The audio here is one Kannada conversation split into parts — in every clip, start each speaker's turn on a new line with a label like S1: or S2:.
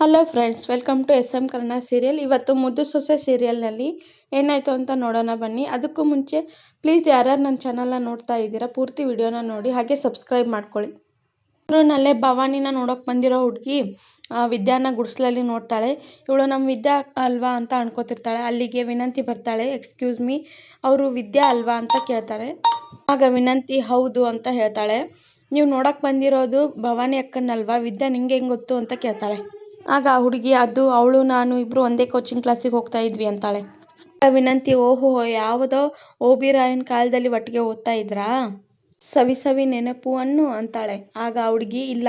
S1: Hello friends welcome to S M Kannada serial ಇವತ್ತು ಮುದ್ದು ಸೊಸೆ ಸೀರಿಯಲ್ನಲ್ಲಿ ಏನಾಯಿತು ಅಂತ ನೋಡೋಣ ಬನ್ನಿ. ಅದಕ್ಕೂ ಮುಂಚೆ ಪ್ಲೀಸ್ ಯಾರ್ಯಾರು ನನ್ನ ಚಾನಲ್ನ ನೋಡ್ತಾ ಇದ್ದೀರಾ, ಪೂರ್ತಿ ವಿಡಿಯೋನ ನೋಡಿ, ಹಾಗೆ ಸಬ್ಸ್ಕ್ರೈಬ್ ಮಾಡ್ಕೊಳ್ಳಿ. ಇವ್ರನ್ನಲ್ಲೇ ಭವಾನಿನ ನೋಡೋಕೆ ಬಂದಿರೋ ಹುಡುಗಿ ವಿದ್ಯಾನ ಗುಡಿಸ್ಲಲ್ಲಿ ನೋಡ್ತಾಳೆ. ಇವಳು ನಮ್ಮ ವಿದ್ಯಾ ಅಲ್ವಾ ಅಂತ ಅನ್ಕೋತಿರ್ತಾಳೆ. ಅಲ್ಲಿಗೆ ವಿನಂತಿ ಬರ್ತಾಳೆ ಎಕ್ಸ್ಕ್ಯೂಸ್ ಮೀ ಅವರು ವಿದ್ಯಾ ಅಲ್ವಾ ಅಂತ ಕೇಳ್ತಾರೆ. ಆಗ ವಿನಂತಿ, ಹೌದು ಅಂತ ಹೇಳ್ತಾಳೆ. ನೀವು ನೋಡೋಕೆ ಬಂದಿರೋದು ಭವಾನಿ ಅಕ್ಕನಲ್ವಾ? ವಿದ್ಯಾ ನಿಂಗೆ ಹೆಂಗೆ ಗೊತ್ತು ಅಂತ ಕೇಳ್ತಾಳೆ. ಆಗ ಆ ಹುಡುಗಿ, ಅದು ಅವಳು, ನಾನು ಇಬ್ಬರು ಒಂದೇ ಕೋಚಿಂಗ್ ಕ್ಲಾಸಿಗೆ ಹೋಗ್ತಾ ಇದ್ವಿ, ಅಂತಾಳೆ. ವಿನಂತಿ, ಓಹೋ, ಯಾವುದೋ ಓ ಬಿ ರಾಯನ್ ಕಾಲದಲ್ಲಿ ಒಟ್ಟಿಗೆ ಓದ್ತಾ ಇದ್ರಾ? ಸವಿ ಸವಿ ನೆನಪು ಅನ್ನು, ಅಂತಾಳೆ. ಆಗ ಆ ಹುಡುಗಿ, ಇಲ್ಲ,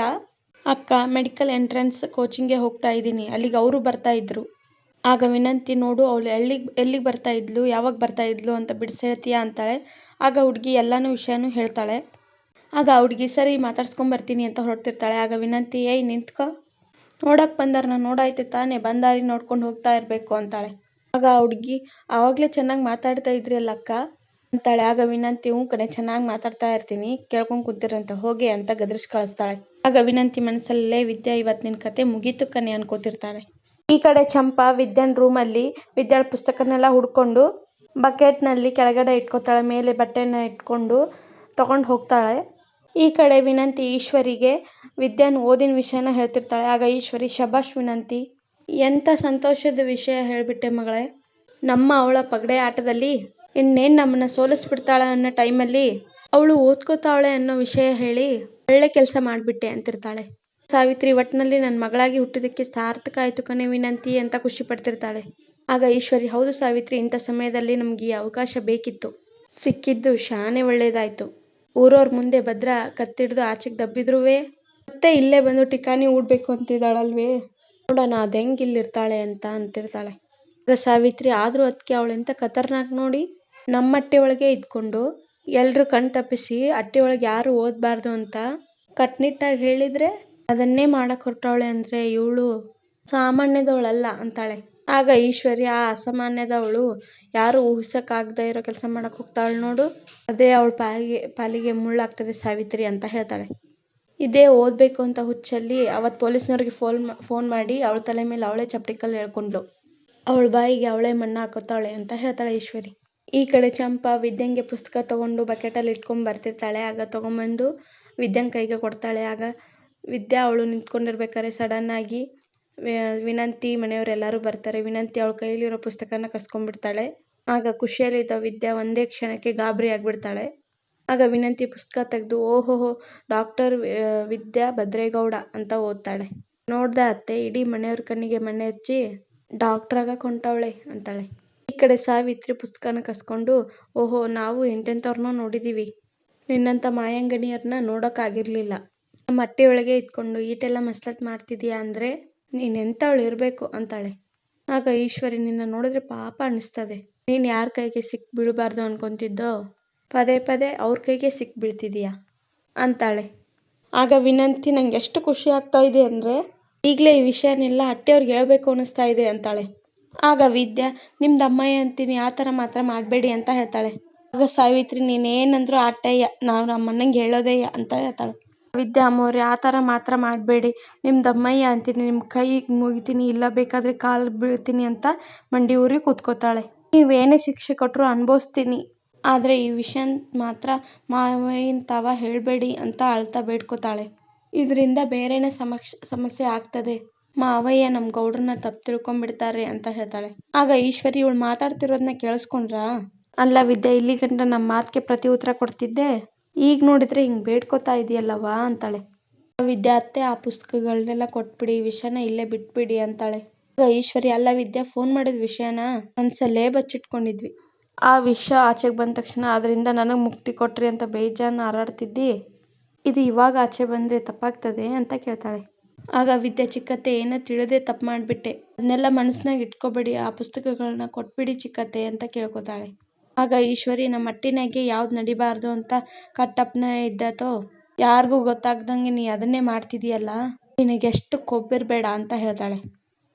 S1: ಅಕ್ಕ ಮೆಡಿಕಲ್ ಎಂಟ್ರೆನ್ಸ್ ಕೋಚಿಂಗ್ಗೆ ಹೋಗ್ತಾ ಇದ್ದೀನಿ, ಅಲ್ಲಿಗೆ ಅವರು ಬರ್ತಾ ಇದ್ರು. ಆಗ ವಿನಂತಿ, ನೋಡು, ಅವಳು ಎಲ್ಲಿಗೆ ಎಲ್ಲಿಗೆ ಬರ್ತಾ ಇದ್ಲು, ಯಾವಾಗ ಬರ್ತಾ ಇದ್ಲು ಅಂತ ಬಿಡಿಸಿ ಅಂತಾಳೆ. ಆಗ ಹುಡುಗಿ ಎಲ್ಲನೂ ವಿಷಯನೂ ಹೇಳ್ತಾಳೆ. ಆಗ ಆ ಹುಡುಗಿ, ಸರಿ, ಮಾತಾಡ್ಸ್ಕೊಂಬರ್ತೀನಿ, ಅಂತ ಹೊರಡ್ತಿರ್ತಾಳೆ. ಆಗ ವಿನಂತಿ, ಏಯ್, ನಿಂತ್ಕೊ. ನೋಡಕ್ ಬಂದಾರನ ನೋಡಾಯ್ತು ತಾನೇ ಬಂದಾರಿ ನೋಡ್ಕೊಂಡು ಹೋಗ್ತಾ ಇರಬೇಕು ಅಂತಾಳೆ. ಆಗ ಆ ಹುಡ್ಗಿ, ಆವಾಗಲೇ ಚೆನ್ನಾಗಿ ಮಾತಾಡ್ತಾ ಇದ್ರಿ ಅಕ್ಕ ಅಂತಾಳೆ. ಆಗ ವಿನಂತಿ, ಹ್ಞೂ ಕಡೆ ಚೆನ್ನಾಗಿ ಮಾತಾಡ್ತಾ ಇರ್ತೀನಿ, ಕೇಳ್ಕೊಂಡು ಕೂತಿರಂತ ಹೋಗಿ ಅಂತ ಗದರಿಸಿ ಕಳಿಸ್ತಾಳೆ. ಆಗ ವಿನಂತಿ ಮನಸ್ಸಲ್ಲೇ, ವಿದ್ಯಾ ಇವತ್ತು ನಿನ್ನ ಕತೆ ಮುಗೀತು ಕಣೆ ಅನ್ಕೋತಿರ್ತಾಳೆ. ಈ ಕಡೆ ಚಂಪಾ, ವಿದ್ಯಾನ್ ರೂಮಲ್ಲಿ ವಿದ್ಯಾಳ ಪುಸ್ತಕನೆಲ್ಲ ಹುಡ್ಕೊಂಡು ಬಕೆಟ್ನಲ್ಲಿ ಕೆಳಗಡೆ ಇಟ್ಕೋತಾಳೆ, ಮೇಲೆ ಬಟ್ಟೆನ ಇಟ್ಕೊಂಡು ತಗೊಂಡು ಹೋಗ್ತಾಳೆ. ಈ ಕಡೆ ವಿನಂತಿ, ಈಶ್ವರಿಗೆ ವಿದ್ಯಾನ್ ಓದಿನ ವಿಷಯನ ಹೇಳ್ತಿರ್ತಾಳೆ. ಆಗ ಈಶ್ವರಿ ಶಬಾಷ್ ವಿನಂತಿ, ಎಂಥ ಸಂತೋಷದ ವಿಷಯ ಹೇಳ್ಬಿಟ್ಟೆ ಮಗಳೇ? ನಮ್ಮ ಅವಳ ಪಗಡೆ ಆಟದಲ್ಲಿ ಇನ್ನೇನು ನಮ್ಮನ್ನ ಸೋಲಿಸ್ಬಿಡ್ತಾಳೆ ಅನ್ನೋ ಟೈಮಲ್ಲಿ ಅವಳು ಓದ್ಕೋತಾಳೆ ಅನ್ನೋ ವಿಷಯ ಹೇಳಿ ಒಳ್ಳೆ ಕೆಲಸ ಮಾಡಿಬಿಟ್ಟೆ ಅಂತಿರ್ತಾಳೆ. ಸಾವಿತ್ರಿ ಒಟ್ಟಿನಲ್ಲಿ ನನ್ನ ಮಗಳಾಗಿ ಹುಟ್ಟಿದ್ದಕ್ಕೆ ಸಾರ್ಥಕ ಆಯಿತು ಕಣೆ ವಿನಂತಿ ಅಂತ ಖುಷಿ ಪಡ್ತಿರ್ತಾಳೆ. ಆಗ ಈಶ್ವರಿ, ಹೌದು ಸಾವಿತ್ರಿ, ಇಂಥ ಸಮಯದಲ್ಲಿ ನಮ್ಗೆ ಈ ಅವಕಾಶ ಬೇಕಿತ್ತು. ಸಿಕ್ಕಿದ್ದು ಶಾನೆ ಒಳ್ಳೇದಾಯ್ತು. ಊರವ್ರ ಮುಂದೆ ಭದ್ರ ಕತ್ತಿಡ್ದು ಆಚೆಗೆ ದಬ್ಬಿದ್ರುವೆ? ಮತ್ತೆ ಇಲ್ಲೇ ಬಂದು ಟಿಕಾನಿ ಊಡ್ಬೇಕು ಅಂತಿದ್ದಾಳಲ್ವೇ? ನೋಡೋಣ, ಅದು ಹೆಂಗೆ ಇಲ್ಲಿರ್ತಾಳೆ ಅಂತ ಅಂತಿರ್ತಾಳೆ. ಈಗ ಸಾವಿತ್ರಿ, ಆದರೂ ಅದಕ್ಕೆ ಅವಳೆಂತ ಖತರ್ನಾಕ್ ನೋಡಿ? ನಮ್ಮ ಅಟ್ಟೆ ಒಳಗೆ ಇದ್ಕೊಂಡು ಎಲ್ಲರೂ ಕಣ್ ತಪ್ಪಿಸಿ ಅಟ್ಟೆ ಒಳಗೆ ಯಾರು ಓದಬಾರ್ದು ಅಂತ ಕಟ್ನಿಟ್ಟಾಗಿ ಹೇಳಿದರೆ ಅದನ್ನೇ ಮಾಡಕ್ಕೆ ಹೊರಟವಳೆ ಅಂದರೆ ಇವಳು ಸಾಮಾನ್ಯದವಳಲ್ಲ ಅಂತಾಳೆ. ಆಗ ಈಶ್ವರಿ ಆ ಅಸಾಮಾನ್ಯದವಳು ಯಾರು ಊಹಿಸಕ್ಕಾಗದೇ ಇರೋ ಕೆಲಸ ಮಾಡೋಕೆ ಹೋಗ್ತಾಳೆ ನೋಡು. ಅದೇ ಅವಳ ಪಾಲಿಗೆ ಪಾಲಿಗೆ ಮುಳ್ಳಾಗ್ತದೆ ಸಾವಿತ್ರಿ ಅಂತ ಹೇಳ್ತಾಳೆ. ಇದೇ ಓದಬೇಕು ಅಂತ ಹುಚ್ಚಲ್ಲಿ ಅವತ್ತು ಪೊಲೀಸ್ನವ್ರಿಗೆ ಫೋನ್ ಫೋನ್ ಮಾಡಿ ಅವಳ ತಲೆ ಮೇಲೆ ಅವಳೇ ಚಪ್ಪಡಿಕಲ್ಲು ಹೇಳ್ಕೊಂಡ್ಳು ಅವಳ ಬಾಯಿಗೆ ಅವಳೇ ಮಣ್ಣು ಹಾಕೋತಾಳೆ ಅಂತ ಹೇಳ್ತಾಳೆ ಈಶ್ವರಿ. ಈ ಕಡೆ ಚಂಪಾ ವಿದ್ಯಂಗೆ ಪುಸ್ತಕ ತಗೊಂಡು ಬಕೆಟಲ್ಲಿ ಇಟ್ಕೊಂಡು ಬರ್ತಿರ್ತಾಳೆ. ಆಗ ತಗೊಂಬಂದು ವಿದ್ಯಂಗೆ ಕೈಗೆ ಕೊಡ್ತಾಳೆ. ಆಗ ವಿದ್ಯಾ ಅವಳು ನಿಂತ್ಕೊಂಡಿರ್ಬೇಕಾದ್ರೆ ಸಡನ್ನಾಗಿ ವಿನಂತಿ, ಮನೆಯವರೆಲ್ಲರೂ ಬರ್ತಾರೆ. ವಿನಂತಿ ಅವಳ ಕೈಲಿರೋ ಪುಸ್ತಕನ ಕಸ್ಕೊಂಡ್ಬಿಡ್ತಾಳೆ. ಆಗ ಖುಷಿಯಲ್ಲಿದ್ದ ವಿದ್ಯಾ ಒಂದೇ ಕ್ಷಣಕ್ಕೆ ಗಾಬರಿ ಆಗಿಬಿಡ್ತಾಳೆ. ಆಗ ವಿನಂತಿ ಪುಸ್ತಕ ತೆಗೆದು, ಓಹೋಹೋ, ಡಾಕ್ಟರ್ ವಿದ್ಯಾ ಭದ್ರೇಗೌಡ ಅಂತ ಓದ್ತಾಳೆ. ನೋಡ್ದ ಅತ್ತೆ, ಇಡೀ ಮನೆಯವ್ರ ಕಣ್ಣಿಗೆ ಮಣ್ಣೆ ಹಚ್ಚಿ ಡಾಕ್ಟ್ರಾಗ ಕೊಂಟವಳೆ ಅಂತಾಳೆ. ಈ ಕಡೆ ಸಾವಿತ್ರಿ ಪುಸ್ತಕನ ಕಸ್ಕೊಂಡು, ಓಹೋ, ನಾವು ಎಂತೆಂಥವ್ರನ್ನೋ ನೋಡಿದೀವಿ. ನಿನ್ನಂಥ ಮಾಯಂಗಣಿಯರನ್ನ ನೋಡೋಕ್ಕಾಗಿರಲಿಲ್ಲ ನಮ್ಮ ಒಳಗೆ ಇದ್ಕೊಂಡು, ಈಟೆಲ್ಲ ಮಸ್ಲತ್ ಮಾಡ್ತಿದ್ಯಾ ಅಂದರೆ ನೀನು ಎಂಥವಳು ಇರಬೇಕು ಅಂತಾಳೆ. ಆಗ ಈಶ್ವರಿ ನಿನ್ನ ನೋಡಿದ್ರೆ ಪಾಪ ಅನ್ನಿಸ್ತದೆ. ನೀನು ಯಾರ ಕೈಗೆ ಸಿಕ್ ಬೀಳಬಾರ್ದು ಅನ್ಕೊಂತಿದ್ದೋ? ಪದೇ ಪದೇ ಅವ್ರ ಕೈಗೆ ಸಿಕ್ ಬೀಳ್ತಿದೀಯ? ಅಂತಾಳೆ. ಆಗ ವಿನಂತಿ, ನಂಗೆ ಎಷ್ಟು ಖುಷಿ ಆಗ್ತಾ ಇದೆ ಅಂದರೆ, ಈಗಲೇ ಈ ವಿಷಯನೆಲ್ಲ ಹಟ್ಟೆಯವ್ರಿಗೆ ಹೇಳಬೇಕು ಅನ್ನಿಸ್ತಾ ಇದೆ ಅಂತಾಳೆ. ಆಗ ವಿದ್ಯಾ ನಿಮ್ದು ಅಮ್ಮಯ್ಯ ಅಂತೀನಿ, ಆ ಥರ ಮಾತ್ರ ಮಾಡಬೇಡಿ ಅಂತ ಹೇಳ್ತಾಳೆ. ಆಗ ಸಾವಿತ್ರಿ ನೀನೇನಂದ್ರು ಆಟಯ್ಯ ನಾವು ನಮ್ಮ ಅಣ್ಣಂಗೆ ಹೇಳೋದೇಯ್ಯ ಅಂತ ಹೇಳ್ತಾಳೆ. ವಿದ್ಯಾ ಅಮ್ಮವ್ರೆ ಆ ಥರ ಮಾತ್ರ ಮಾಡಬೇಡಿ. ನಿಮ್ಮ ದಮ್ಮಯ್ಯ ಅಂತೀನಿ ನಿಮ್ಮ ಕೈ ಮುಗಿತೀನಿ, ಇಲ್ಲ ಬೇಕಾದರೆ ಕಾಲು ಬೀಳ್ತೀನಿ ಅಂತ ಮಂಡಿ ಊರಿ ಕೂತ್ಕೋತಾಳೆ. ನೀವೇನೇ ಶಿಕ್ಷೆ ಕೊಟ್ಟರು ಅನುಭವಿಸ್ತೀನಿ. ಆದರೆ ಈ ವಿಷಯ ಮಾತ್ರ ಮಾವಯ್ಯನ ತಾವ ಹೇಳಬೇಡಿ ಅಂತ ಅಳ್ತಾ ಬೇಡ್ಕೋತಾಳೆ. ಇದರಿಂದ ಬೇರೆನೇ ಸಮಕ್ಷ, ಸಮಸ್ಯೆ ಆಗ್ತದೆ. ಮಾವಯ್ಯ ನಮ್ಮ ಗೌಡ್ರನ್ನ ತಪ್ಪು ತಿಳ್ಕೊಂಬಿಡ್ತಾರೆ ಅಂತ ಹೇಳ್ತಾಳೆ. ಆಗ ಈಶ್ವರಿ ಇವಳು ಮಾತಾಡ್ತಿರೋದನ್ನ ಕೇಳಿಸ್ಕೊಂಡ್ರಾ? ಅಲ್ಲ ವಿದ್ಯಾ ಇಲ್ಲಿಗಂಟ ನಮ್ಮ ಮಾತಿಗೆ ಪ್ರತಿ ಉತ್ತರ ಕೊಡ್ತಿದ್ದೆ. ಈಗ ನೋಡಿದ್ರೆ ಹಿಂಗೆ ಬೇಡ್ಕೋತಾ ಇದೆಯಲ್ಲವಾ ಅಂತಾಳೆ. ವಿದ್ಯಾರ್ಥಿ ಆ ಪುಸ್ತಕಗಳನ್ನೆಲ್ಲ ಕೊಟ್ಬಿಡಿ ವಿಷಯನ ಇಲ್ಲೇ ಬಿಟ್ಬಿಡಿ ಅಂತಾಳೆ. ಈಶ್ವರಿ, ಅಲ್ಲ ವಿದ್ಯಾ, ಫೋನ್ ಮಾಡಿದ ವಿಷಯನ? ಮನ್ಸಲ್ಲೇ ಬಚ್ಚಿಟ್ಕೊಂಡಿದ್ವಿ. ಆ ವಿಷಯ ಆಚೆಗೆ ಬಂದ ತಕ್ಷಣ ಅದರಿಂದ ನನಗೆ ಮುಕ್ತಿ ಕೊಟ್ರಿ ಅಂತ ಬೇಜಾನ್ ಹಾರಾಡ್ತಿದ್ದಿ? ಇದು ಇವಾಗ ಆಚೆ ಬಂದರೆ ತಪ್ಪಾಗ್ತದೆ ಅಂತ ಕೇಳ್ತಾಳೆ. ಆಗ ವಿದ್ಯೆ ಚಿಕ್ಕತ್ತೆ, ಏನೋ ತಿಳಿದೆ ತಪ್ಪು ಮಾಡಿಬಿಟ್ಟೆ. ಅದನ್ನೆಲ್ಲ ಮನಸ್ಸಿನಾಗ ಇಟ್ಕೋಬೇಡಿ, ಆ ಪುಸ್ತಕಗಳನ್ನ ಕೊಟ್ಬಿಡಿ ಚಿಕ್ಕತ್ತೆ ಅಂತ ಕೇಳ್ಕೊತಾಳೆ. ಆಗ ಈಶ್ವರಿ, ನಮ್ಮ ಮಟ್ಟಿನಾಗೆ ಯಾವ್ದು ನಡಿಬಾರ್ದು ಅಂತ ಕಟ್ಟಪ್ಪನ ಇದ್ದಾತೋ ಯಾರಿಗೂ ಗೊತ್ತಾಗ್ದಂಗೆ ನೀ ಅದನ್ನೇ ಮಾಡ್ತಿದೀಯಲ್ಲ? ನಿನಗೆಷ್ಟು ಕೊಬ್ಬಿರ್ಬೇಡ ಅಂತ ಹೇಳ್ತಾಳೆ.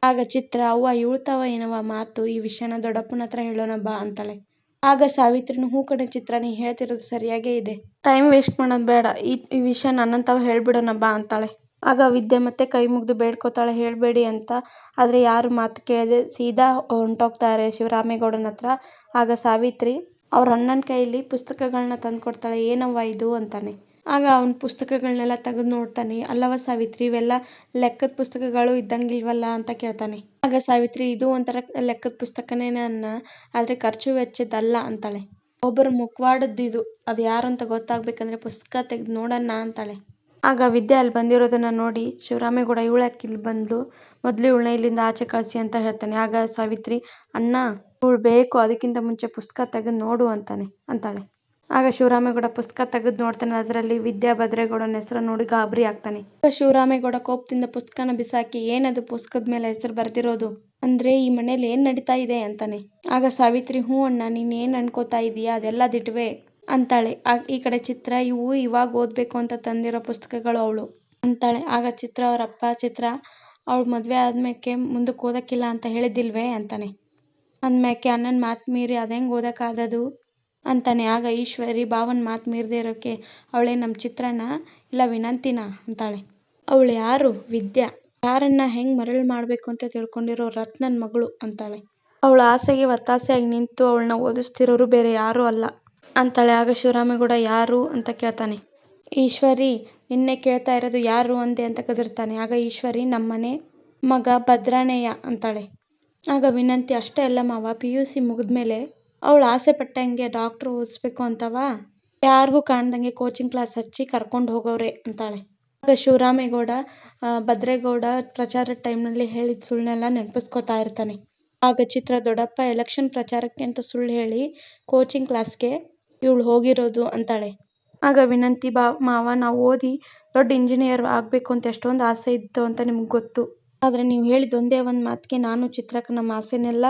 S1: ಆಗ ಚಿತ್ರ, ಅವ್ವ ಇಳ್ತಾವ ಏನವ ಮಾತು? ಈ ವಿಷಯನ ದೊಡ್ಡಪ್ಪನ ಹತ್ರ ಹೇಳೋಣ ಬಾ ಅಂತಾಳೆ. ಆಗ ಸಾವಿತ್ರಿನ ಹೂ ಕಡೆ ಚಿತ್ರ, ನೀ ಹೇಳ್ತಿರೋದು ಸರಿಯಾಗೇ ಇದೆ. ಟೈಮ್ ವೇಸ್ಟ್ ಮಾಡೋದು ಬೇಡ. ಈ ಈ ವಿಷಯ ನನ್ನಂತವ ಹೇಳ್ಬಿಡೋಣ ಬಾ ಅಂತಾಳೆ. ಆಗ ವಿದ್ಯೆ ಮತ್ತೆ ಕೈ ಮುಗಿದು ಬೇಡ್ಕೊತಾಳೆ, ಹೇಳಬೇಡಿ ಅಂತ. ಆದರೆ ಯಾರು ಮಾತು ಕೇಳದೆ ಸೀದಾ ಹೊಂಟೋಗ್ತಾರೆ ಶಿವರಾಮೇಗೌಡನ ಹತ್ರ. ಆಗ ಸಾವಿತ್ರಿ, ಅವ್ರ ಅಣ್ಣನ ಕೈಯಲ್ಲಿ ಪುಸ್ತಕಗಳನ್ನ ತಂದುಕೊಡ್ತಾಳೆ ಏನವ್ವ ಇದು? ಅಂತಾನೆ. ಆಗ ಅವನ ಪುಸ್ತಕಗಳನ್ನೆಲ್ಲ ತೆಗೆದು ನೋಡ್ತಾನೆ ಅಲ್ಲವ ಸಾವಿತ್ರಿ, ಇವೆಲ್ಲ ಲೆಕ್ಕದ ಪುಸ್ತಕಗಳು ಇದ್ದಂಗಿಲ್ವಲ್ಲ? ಅಂತ ಕೇಳ್ತಾನೆ. ಆಗ ಸಾವಿತ್ರಿ, ಇದು ಒಂಥರ ಲೆಕ್ಕದ ಪುಸ್ತಕನೇ ಅನ್ನ ಆದರೆ ಖರ್ಚು ವೆಚ್ಚದಲ್ಲ ಅಂತಾಳೆ. ಒಬ್ಬರ ಮುಖವಾಡದ್ದು ಇದು ಅದು ಯಾರು ಅಂತ ಗೊತ್ತಾಗ್ಬೇಕಂದ್ರೆ ಪುಸ್ತಕ ತೆಗೆದು ನೋಡೋಣ ಅಂತಾಳೆ. ಆಗ ವಿದ್ಯಾ ಅಲ್ಲಿ ಬಂದಿರೋದನ್ನ ನೋಡಿ ಶಿವರಾಮೇಗೌಡ ಇವಳ್ಯಾಕೆ ಇಲ್ಲಿ ಬಂದ್ಲು ಮೊದಲು ಇವಳನ್ನ ಇಲ್ಲಿಂದ ಆಚೆ ಕಳಿಸಿ ಅಂತ ಹೇಳ್ತಾನೆ. ಆಗ ಸಾವಿತ್ರಿ, ಅಣ್ಣ, ಇವಳು ಬೇಕು, ಅದಕ್ಕಿಂತ ಮುಂಚೆ ಪುಸ್ತಕ ತೆಗೆದು ನೋಡು ಅಂತಾನೆ, ಅಂತಾಳೆ. ಆಗ ಶಿವರಾಮೇಗೌಡ ಪುಸ್ತಕ ತೆಗೆದು ನೋಡ್ತಾನೆ, ಅದರಲ್ಲಿ ವಿದ್ಯಾ ಭದ್ರೇಗೌಡನ ಹೆಸರು ನೋಡಿ ಗಾಬರಿ ಆಗ್ತಾನೆ. ಆಗ ಶಿವರಾಮೇಗೌಡ ಕೋಪದಿಂದ ಪುಸ್ತಕನ ಬಿಸಾಕಿ, ಏನದು ಪುಸ್ತಕದ ಮೇಲೆ ಹೆಸರು ಬರ್ದಿರೋದು? ಅಂದ್ರೆ ಈ ಮನೇಲಿ ಏನ್ ನಡೀತಾ ಇದೆ? ಅಂತಾನೆ. ಆಗ ಸಾವಿತ್ರಿ, ಹ್ಞೂ ಅಣ್ಣ, ನೀನ್ ಏನ್ ಅನ್ಕೋತಾ ಇದೀಯಾ? ಅದೆಲ್ಲ ದಿಟ್ವೆ ಅಂತಾಳೆ. ಈ ಕಡೆ ಚಿತ್ರ, ಇವು ಇವಾಗ ಓದಬೇಕು ಅಂತ ತಂದಿರೋ ಪುಸ್ತಕಗಳು ಅವಳು ಅಂತಾಳೆ. ಆಗ ಚಿತ್ರ ಅವ್ರ ಅಪ್ಪ, ಚಿತ್ರ ಅವಳು ಮದುವೆ ಆದ್ಮೇಕೆ ಮುಂದಕ್ಕೆ ಓದೋಕ್ಕಿಲ್ಲ ಅಂತ ಹೇಳಿದ್ದಿಲ್ವೇ ಅಂತಾನೆ. ಅಂದ್ಮ್ಯಾಕೆ ಅಣ್ಣನ ಮಾತು ಮೀರಿ ಅದೆಂಗ್ ಓದೋಕ್ಕಾದದು ಅಂತಾನೆ. ಆಗ ಈಶ್ವರಿ ಭಾವನ ಮಾತು ಮೀರದೇ ಇರೋಕೆ ಅವಳೇ ನಮ್ಮ ಚಿತ್ರನ ಇಲ್ಲ ವಿನಂತಿನ ಅಂತಾಳೆ. ಅವಳು ಯಾರು? ವಿದ್ಯಾ? ಯಾರನ್ನ ಹೆಂಗ್ ಮರಳು ಮಾಡಬೇಕು ಅಂತ ತಿಳ್ಕೊಂಡಿರೋ ರತ್ನನ ಮಗಳು ಅಂತಾಳೆ. ಅವಳ ಆಸೆಗೆ ಒತ್ತಾಸೆಯಾಗಿ ನಿಂತು ಅವಳನ್ನ ಓದಿಸ್ತಿರೋರು ಬೇರೆ ಯಾರೂ ಅಲ್ಲ. ಅಂತಾಳೆ. ಆಗ ಶಿವರಾಮೇಗೌಡ, ಯಾರು? ಅಂತ ಕೇಳ್ತಾನೆ. ಈಶ್ವರಿ, ನಿನ್ನೆ ಕೇಳ್ತಾ ಇರೋದು ಯಾರು ಅಂದೆ ಅಂತ ಕದರ್ತಾನೆ. ಆಗ ಈಶ್ವರಿ, ನಮ್ಮನೆ ಮಗ ಭದ್ರಾಣಯ್ಯ ಅಂತಾಳೆ. ಆಗ ವಿನಂತಿ, ಅಷ್ಟೇ ಅಲ್ಲ ಮಾವ, ಪಿ ಯು ಸಿ ಮುಗಿದ್ಮೇಲೆ ಅವಳು ಆಸೆ ಪಟ್ಟಂಗೆ ಡಾಕ್ಟ್ರು ಓದಿಸ್ಬೇಕು ಅಂತವ? ಯಾರಿಗೂ ಕಾಣ್ದಂಗೆ ಕೋಚಿಂಗ್ ಕ್ಲಾಸ್ ಹಚ್ಚಿ ಕರ್ಕೊಂಡು ಹೋಗೋರೆ ಅಂತಾಳೆ. ಆಗ ಶಿವರಾಮೇಗೌಡ ಭದ್ರೇಗೌಡ ಪ್ರಚಾರದ ಟೈಮ್ನಲ್ಲಿ ಹೇಳಿದ ಸುಳ್ಳನ್ನೆಲ್ಲ ನೆನಪಿಸ್ಕೊತಾ ಇರ್ತಾನೆ. ಆಗ ಚಿತ್ರ, ದೊಡ್ಡಪ್ಪ, ಎಲೆಕ್ಷನ್ ಪ್ರಚಾರಕ್ಕೆ ಅಂತ ಸುಳ್ಳು ಹೇಳಿ ಕೋಚಿಂಗ್ ಕ್ಲಾಸ್ಗೆ ಇವಳು ಹೋಗಿರೋದು ಅಂತಾಳೆ. ಆಗ ವಿನಂತಿ ಬಾ ಮಾವ ನಾವು ಓದಿ ದೊಡ್ಡ ಇಂಜಿನಿಯರ್ ಆಗಬೇಕು ಅಂತ ಎಷ್ಟೊಂದು ಆಸೆ ಇತ್ತು ಅಂತ ನಿಮ್ಗೆ ಗೊತ್ತು. ಆದರೆ ನೀವು ಹೇಳಿದ ಒಂದೇ ಒಂದು ಮಾತಿಗೆ ನಾನು ಚಿತ್ರಕ್ಕೆ ನಮ್ಮ ಆಸೆನೆಲ್ಲ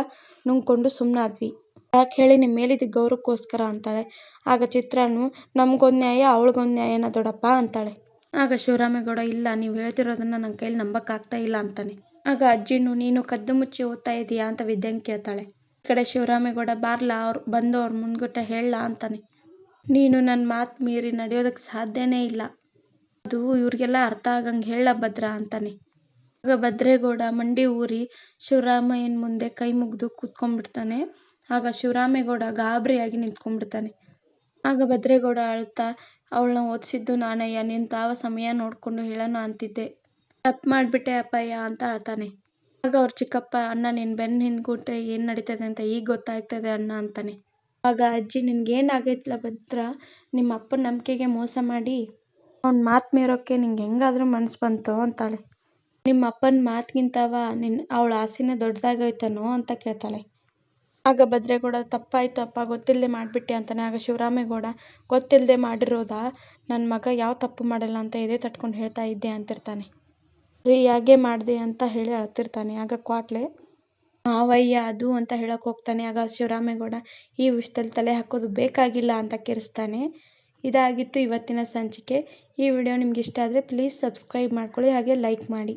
S1: ನುಂಗ್ಕೊಂಡು ಸುಮ್ಮನಾದ್ವಿ ಯಾಕೆ ಹೇಳಿ ನಿಮ್ಮ ಮೇಲಿದ್ದ ಗೌರವಕ್ಕೋಸ್ಕರ ಅಂತಾಳೆ. ಆಗ ಚಿತ್ರನು ನಮ್ಗೊಂದು ನ್ಯಾಯ ಅವಳಿಗೊಂದು ನ್ಯಾಯನ ದೊಡ್ಡಪ್ಪ ಅಂತಾಳೆ. ಆಗ ಶಿವರಾಮೇಗೌಡ ಇಲ್ಲ ನೀವು ಹೇಳ್ತಿರೋದನ್ನ ನನ್ನ ಕೈಲಿ ನಂಬಕ್ಕಾಗ್ತಾ ಇಲ್ಲ ಅಂತಾನೆ. ಆಗ ಅಜ್ಜಿನು ನೀನು ಕದ್ದು ಮುಚ್ಚಿ ಓದ್ತಾ ಇದೀಯಾ? ಅಂತ ವಿದ್ಯಾಂಗ್ ಕೇಳ್ತಾಳೆ. ಈ ಕಡೆ ಶಿವರಾಮೇಗೌಡ ಬಾರ್ಲಾ, ಅವ್ರು ಬಂದು ಅವ್ರ ಮುಂದ್ಗುಟ್ಟ ಹೇಳಲಾ ಅಂತಾನೆ. ನೀನು ನನ್ನ ಮಾತು ಮೀರಿ ನಡೆಯೋದಕ್ಕೆ ಸಾಧ್ಯನೇ ಇಲ್ಲ. ಅದು ಇವ್ರಿಗೆಲ್ಲ ಅರ್ಥ ಆಗಂಗೆ ಹೇಳ ಭದ್ರ ಅಂತಾನೆ. ಆಗ ಭದ್ರೇಗೌಡ ಮಂಡಿ ಊರಿ ಶಿವರಾಮಯ್ಯನ ಮುಂದೆ ಕೈ ಮುಗಿದು ಕೂತ್ಕೊಂಡ್ಬಿಡ್ತಾನೆ. ಆಗ ಶಿವರಾಮೇಗೌಡ ಗಾಬರಿಯಾಗಿ ನಿಂತ್ಕೊಂಡ್ಬಿಡ್ತಾನೆ. ಆಗ ಭದ್ರೇಗೌಡ ಅಳ್ತಾ, ಅವಳನ್ನ ಓದಿಸಿದ್ದು ನಾನಯ್ಯ, ನಿನ್ ತಾವ ಸಮಯ ನೋಡ್ಕೊಂಡು ಹೇಳೋಣ ಅಂತಿದ್ದೆ. ತಪ್ಪು ಮಾಡಿಬಿಟ್ಟೆ ಅಪ್ಪಯ್ಯ ಅಂತ ಅಳ್ತಾನೆ. ಆಗ ಅವ್ರ ಚಿಕ್ಕಪ್ಪ, ಅಣ್ಣ ನಿನ್ನ ಬೆನ್ನ ಹಿಂದ್ಗುಟ್ಟೆ ಏನು ನಡೀತದೆ ಅಂತ ಈಗ ಗೊತ್ತಾಗ್ತದೆ ಅಣ್ಣ ಅಂತಾನೆ. ಆಗ ಅಜ್ಜಿ ನಿನ್ಗೇನಾಗೈತಲ್ಲ ಭದ್ರ? ನಿಮ್ಮ ಅಪ್ಪನ ನಂಬಿಕೆಗೆ ಮೋಸ ಮಾಡಿ ಅವ್ನ ಮಾತು ಮೀರೋಕ್ಕೆ ನಿಂಗೆ ಹೆಂಗಾದ್ರೂ ಮನಸ್ಸು ಬಂತು ಅಂತಾಳೆ. ನಿಮ್ಮ ಅಪ್ಪನ ಮಾತಿಗಿಂತವ ನಿನ್ನ ಅವಳ ಆಸೆನೇ ದೊಡ್ಡದಾಗೋಯ್ತನೋ ಅಂತ ಕೇಳ್ತಾಳೆ. ಆಗ ಭದ್ರೇಗೌಡ, ತಪ್ಪಾಯ್ತು ಅಪ್ಪ ಗೊತ್ತಿಲ್ಲದೆ ಮಾಡಿಬಿಟ್ಟೆ ಅಂತಾನೆ. ಆಗ ಶಿವರಾಮೇಗೌಡ ಗೊತ್ತಿಲ್ಲದೆ ಮಾಡಿರೋದಾ? ನನ್ನ ಮಗ ಯಾವ ತಪ್ಪು ಮಾಡಲ್ಲ ಅಂತ ಎದೆ ತಟ್ಕೊಂಡು ಹೇಳ್ತಾ ಇದ್ದೆ ಅಂತಿರ್ತಾನೆ. ರೀ, ಹಾಗೆ ಮಾಡಿದೆ ಅಂತ ಹೇಳಿ ಅಳ್ತಿರ್ತಾನೆ. ಆಗ ಕ್ವಾಟ್ಲೆ, ಮಾವಯ್ಯ, ಅದು ಅಂತ ಹೇಳಕ್ಕೆ ಹೋಗ್ತಾನೆ. ಆಗ ಶಿವರಾಮೇಗೌಡ, ಈ ವಿಷಯದಲ್ಲಿ ತಲೆ ಹಾಕೋದು ಬೇಕಾಗಿಲ್ಲ ಅಂತ ಕೆರೆಸ್ತಾನೆ. ಇದಾಗಿತ್ತು ಇವತ್ತಿನ ಸಂಚಿಕೆ. ಈ ವಿಡಿಯೋ ನಿಮ್ಗೆ ಇಷ್ಟ ಆದರೆ ಪ್ಲೀಸ್ ಸಬ್ಸ್ಕ್ರೈಬ್ ಮಾಡ್ಕೊಳ್ಳಿ, ಹಾಗೆ ಲೈಕ್ ಮಾಡಿ.